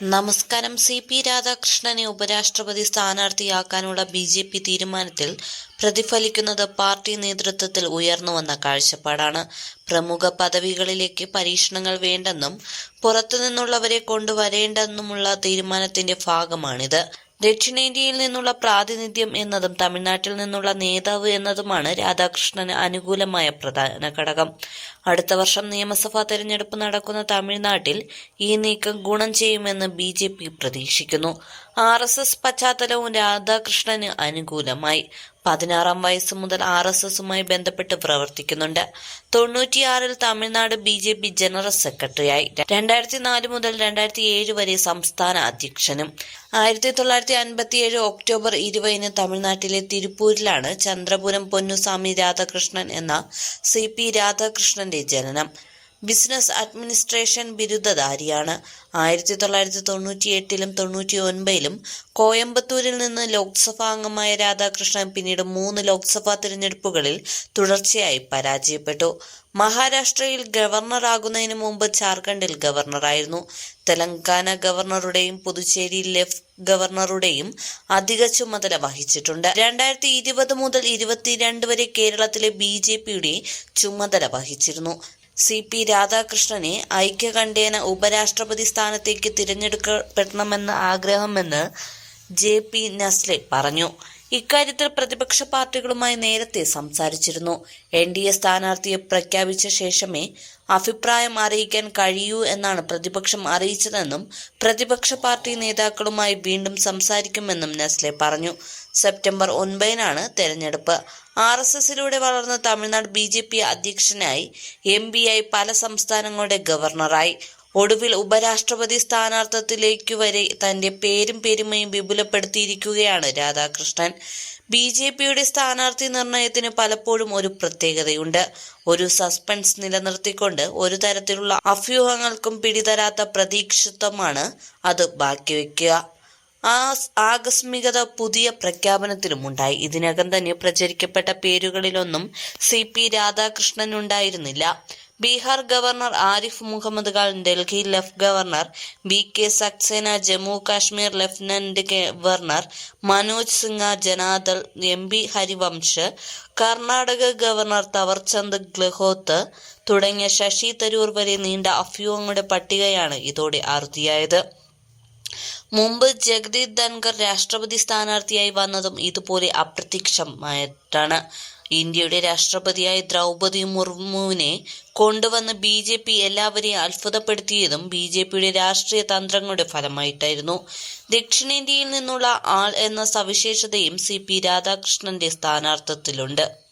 നമസ്കാരം. C P രാധാകൃഷ്ണനെ ഉപരാഷ്ട്രപതി സ്ഥാനാർത്ഥിയാക്കാനുള്ള B J P തീരുമാനത്തിൽ പ്രതിഫലിക്കുന്നത് പാർട്ടി നേതൃത്വത്തിൽ ഉയർന്നുവന്ന കാഴ്ചപ്പാടാണ്. പ്രമുഖ പദവികളിലേക്ക് പരീക്ഷണങ്ങൾ വേണ്ടെന്നും പുറത്തുനിന്നുള്ളവരെ കൊണ്ടുവരേണ്ടെന്നുമുള്ള തീരുമാനത്തിന്റെ ഭാഗമാണിത്. ദക്ഷിണേന്ത്യയിൽ നിന്നുള്ള പ്രാതിനിധ്യം എന്നതും തമിഴ്നാട്ടിൽ നിന്നുള്ള നേതാവ് എന്നതുമാണ് രാധാകൃഷ്ണന് അനുകൂലമായ പ്രധാന ഘടകം. അടുത്ത വർഷം നിയമസഭാ തെരഞ്ഞെടുപ്പ് നടക്കുന്ന തമിഴ്നാട്ടിൽ ഈ നീക്കം ഗുണം ചെയ്യുമെന്ന് ബി ജെ പി പ്രതീക്ഷിക്കുന്നു. ആർ എസ് എസ് പശ്ചാത്തലവും രാധാകൃഷ്ണന് അനുകൂലമായി. പതിനാറാം വയസ്സ് മുതൽ ആർ എസ് എസുമായി ബന്ധപ്പെട്ട് പ്രവർത്തിക്കുന്നുണ്ട്. തൊണ്ണൂറ്റിയാറിൽ Tamil Nadu B J P general സെക്രട്ടറിയായി. രണ്ടായിരത്തി നാല് മുതൽ രണ്ടായിരത്തി ഏഴ് വരെ സംസ്ഥാന അധ്യക്ഷനും. ആയിരത്തി തൊള്ളായിരത്തി അൻപത്തിയേഴ് ഒക്ടോബർ ഇരുപതിന് തമിഴ്നാട്ടിലെ തിരുപ്പൂരിലാണ് ചന്ദ്രപുരം പൊന്നുസ്വാമി രാധാകൃഷ്ണൻ എന്ന സി പി രാധാകൃഷ്ണന്റെ ജനനം. ബിസിനസ് അഡ്മിനിസ്ട്രേഷൻ ബിരുദധാരിയാണ്. ആയിരത്തി തൊള്ളായിരത്തി തൊണ്ണൂറ്റി എട്ടിലും തൊണ്ണൂറ്റി ഒൻപതിലും കോയമ്പത്തൂരിൽ നിന്ന് ലോക്സഭാ അംഗമായ രാധാകൃഷ്ണൻ പിന്നീട് മൂന്ന് ലോക്സഭാ തിരഞ്ഞെടുപ്പുകളിൽ തുടർച്ചയായി പരാജയപ്പെട്ടു. മഹാരാഷ്ട്രയിൽ ഗവർണറാകുന്നതിന് മുമ്പ് ജാർഖണ്ഡിൽ ഗവർണറായിരുന്നു. തെലങ്കാന ഗവർണറുടെയും പുതുച്ചേരി ലെഫ്റ്റ് ഗവർണറുടെയും അധിക ചുമതല വഹിച്ചിട്ടുണ്ട്. രണ്ടായിരത്തി ഇരുപത് മുതൽ ഇരുപത്തിരണ്ട് വരെ കേരളത്തിലെ ബി ജെ പിയുടെ ചുമതല വഹിച്ചിരുന്നു. സി പി രാധാകൃഷ്ണനെ ഐക്യകണ്ഠേന ഉപരാഷ്ട്രപതി സ്ഥാനത്തേക്ക് തിരഞ്ഞെടുക്കപ്പെടണമെന്ന ആഗ്രഹമെന്ന് ജെ പി നസ്ലെ പറഞ്ഞു. ഇക്കാര്യത്തിൽ പ്രതിപക്ഷ പാർട്ടികളുമായി നേരത്തെ സംസാരിച്ചിരുന്നു. എൻ ഡി എ സ്ഥാനാർത്ഥിയെ പ്രഖ്യാപിച്ച ശേഷമേ അഭിപ്രായം അറിയിക്കാൻ കഴിയൂ എന്നാണ് പ്രതിപക്ഷം അറിയിച്ചതെന്നും പ്രതിപക്ഷ പാർട്ടി നേതാക്കളുമായി വീണ്ടും സംസാരിക്കുമെന്നും നെസ്ലെ പറഞ്ഞു. സെപ്റ്റംബർ ഒൻപതിനാണ് തെരഞ്ഞെടുപ്പ്. ആർ എസ് എസിലൂടെ വളർന്ന തമിഴ്നാട് ബി ജെ പി അധ്യക്ഷനായി എം ആയി പല സംസ്ഥാനങ്ങളുടെ ഗവർണറായി. ഒടുവിൽ ഉപരാഷ്ട്രപതി സ്ഥാനാർത്ഥത്തിലേക്കു വരെ തന്റെ പേരും പെരുമയും വിപുലപ്പെടുത്തിയിരിക്കുകയാണ് രാധാകൃഷ്ണൻ. ബി ജെ പിയുടെ സ്ഥാനാർത്ഥി നിർണയത്തിന് പലപ്പോഴും ഒരു പ്രത്യേകതയുണ്ട്. ഒരു സസ്പെൻസ് നിലനിർത്തിക്കൊണ്ട് ഒരു തരത്തിലുള്ള അഭ്യൂഹങ്ങൾക്കും പിടിതരാത്ത പ്രതീക്ഷിത്വമാണ് അത് ബാക്കിവെക്കുക. ആ ആകസ്മികത പുതിയ പ്രഖ്യാപനത്തിലും ഉണ്ടായി ഇതിനകം തന്നെ പ്രചരിക്കപ്പെട്ട പേരുകളിലൊന്നും സി പി രാധാകൃഷ്ണൻ ഉണ്ടായിരുന്നില്ല Bihar governor Arif Mohammed Khan Delhi left governor B K Saxena Jammu Kashmir lieutenant governor Manoj Sinha Janata Dal M P Harivansh Karnataka governor Thaawarchand Gehlot തുടങ്ങിയ ശശി തരൂർ വരെ നീണ്ട അഭ്യൂഹങ്ങളുടെ പട്ടികയാണ് ഇതോടെ അറുതിയായത് മുമ്പ് ജഗദീപ് ധൻകർ രാഷ്ട്രപതി സ്ഥാനാർത്ഥിയായി വന്നതും ഇതുപോലെ അപ്രത്യക്ഷമായിട്ടാണ്. ഇന്ത്യയുടെ രാഷ്ട്രപതിയായ ദ്രൗപതി മുർമുവിനെ കൊണ്ടുവന്ന് ബി ജെ പി എല്ലാവരെയും അത്ഭുതപ്പെടുത്തിയതും ബി ജെ പിയുടെ രാഷ്ട്രീയ തന്ത്രങ്ങളുടെ ഫലമായിട്ടായിരുന്നു. ദക്ഷിണേന്ത്യയിൽ നിന്നുള്ള ആൾ എന്ന സവിശേഷതയും സി പി രാധാകൃഷ്ണന്റെ സ്ഥാനാർത്ഥത്തിലുണ്ട്.